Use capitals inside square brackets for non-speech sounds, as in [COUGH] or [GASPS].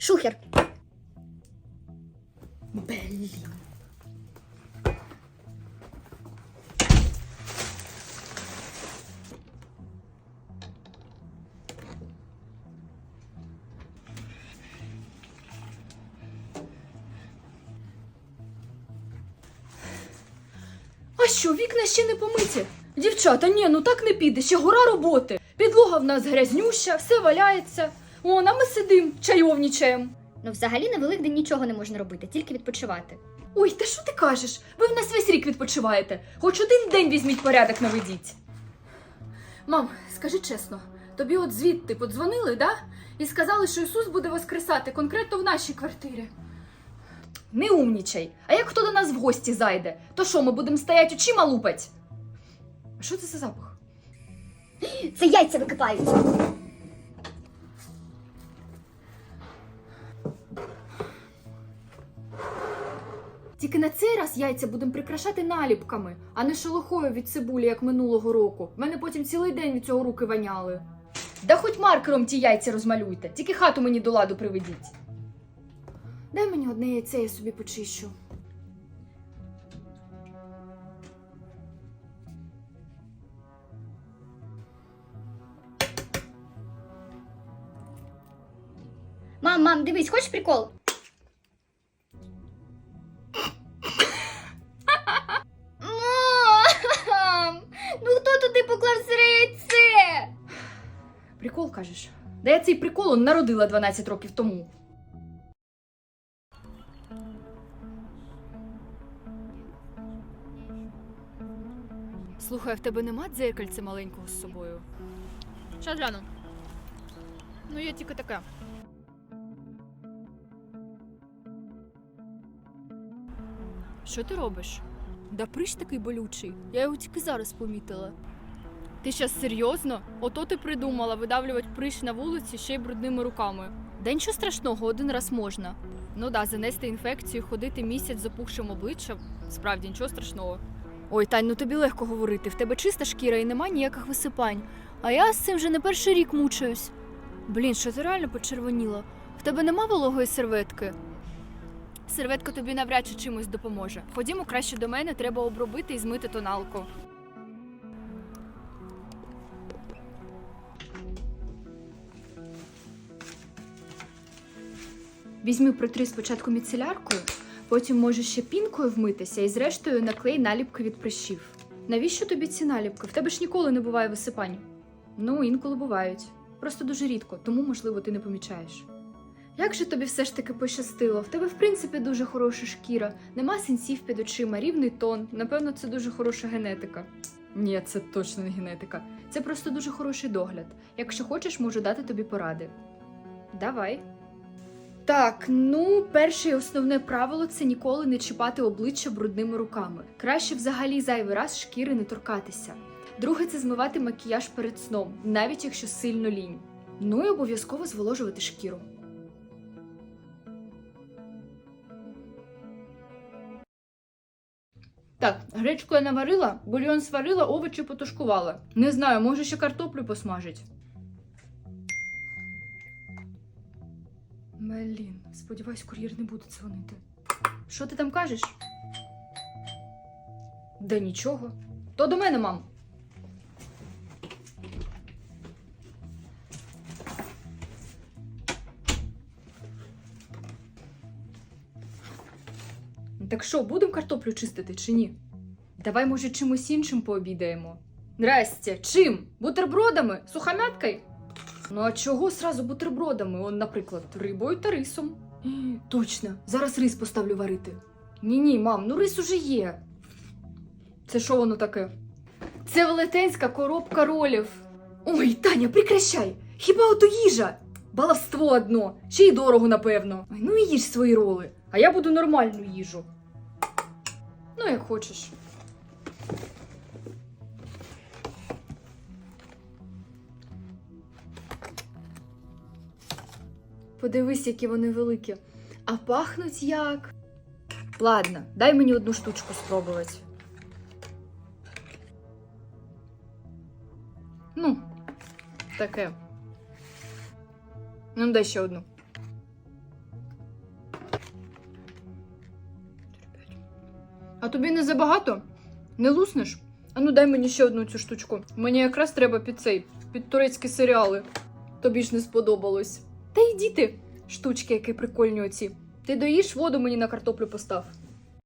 Шухер. Блін. А що, вікна ще не помиті? Дівчата, ні, ну так не піде, ще гора роботи. Підлога в нас грязнюща, все валяється. О, а ми сидим, чайовнічаємо. Ну, взагалі на Великдень нічого не можна робити, тільки відпочивати. Ой, та що ти кажеш? Ви в нас весь рік відпочиваєте. Хоч один день візьміть порядок наведіть. Мам, скажи чесно, тобі от звідти подзвонили, да? І сказали, що Ісус буде воскресати конкретно в нашій квартирі. Не умнічай. А як хто до нас в гості зайде, то що, ми будемо стоять очима лупать? А що це за запах? Це яйця википають. Тільки на цей раз яйця будемо прикрашати наліпками, а не шелухою від цибулі, як минулого року. В мене потім цілий день від цього руки воняли. Да хоч маркером ті яйця розмалюйте, тільки хату мені до ладу приведіть. Дай мені одне яйце, я собі почищу. Мам, мам, дивись, хочеш прикол? Кажеш? Да я цей прикол народила 12 років тому. Слухай, в тебе нема дзеркальця маленького з собою? Щас гляну. Ну, є тільки таке. Що ти робиш? Да прищ такий болючий. Я його тільки зараз помітила. Ти щас серйозно? Ото ти придумала видавлювати прищ на вулиці ще й брудними руками. Да нічого страшного, один раз можна. Ну да, занести інфекцію, ходити місяць з опухшим обличчям. Справді нічого страшного. Ой, Тань, ну тобі легко говорити. В тебе чиста шкіра і нема ніяких висипань. А я з цим вже не перший рік мучаюсь. Блін, що ти реально почервоніла? В тебе нема вологої серветки? Серветка тобі навряд чи чимось допоможе. Ходімо краще до мене, треба обробити і змити тоналку. Візьми протри спочатку міцеляркою, потім можеш ще пінкою вмитися і зрештою наклей наліпки від прищів. Навіщо тобі ці наліпки? В тебе ж ніколи не буває висипань. Ну, інколи бувають. Просто дуже рідко, тому, можливо, ти не помічаєш. Як же тобі все ж таки пощастило? В тебе, в принципі, дуже хороша шкіра, нема синців під очима, рівний тон. Напевно, це дуже хороша генетика. Ні, це точно не генетика. Це просто дуже хороший догляд. Якщо хочеш, можу дати тобі поради. Давай. Так, ну, перше і основне правило це ніколи не чіпати обличчя брудними руками. Краще взагалі зайвий раз шкіри не торкатися. Друге це змивати макіяж перед сном, навіть якщо сильно лінь. Ну і обов'язково зволожувати шкіру. Так, гречку я наварила, бульйон сварила, овочі потушкувала. Не знаю, може ще картоплю посмажить. Блін, сподіваюсь, кур'єр не буде дзвонити. Що ти там кажеш? Да нічого. То до мене, мам. Так що, будемо картоплю чистити чи ні? Давай, може, чимось іншим пообідаємо. Здрасте, чим? Бутербродами? Сухомяткою? Ну а чого сразу бутербродами? Он, наприклад, рибою та рисом. [GASPS] Точно, зараз рис поставлю варити. Ні-ні, мам, ну рис уже є. Це що воно таке? Це велетенська коробка ролів. Ой, Таня, прекращай! Хіба ото їжа? Баловство одно, ще й дорого, напевно. Ой, ну і їж свої роли, а я буду нормальну їжу. Ну, як хочеш. Подивись, які вони великі. А пахнуть як. Ладно, дай мені одну штучку спробувати. Ну, таке. Ну, дай ще одну. А тобі не забагато? Не луснеш? Ану, дай мені ще одну цю штучку. Мені якраз треба під цей, під турецькі серіали. Тобі ж не сподобалось. Та й діти, штучки, які прикольні оці. Ти доїш воду мені на картоплю постав.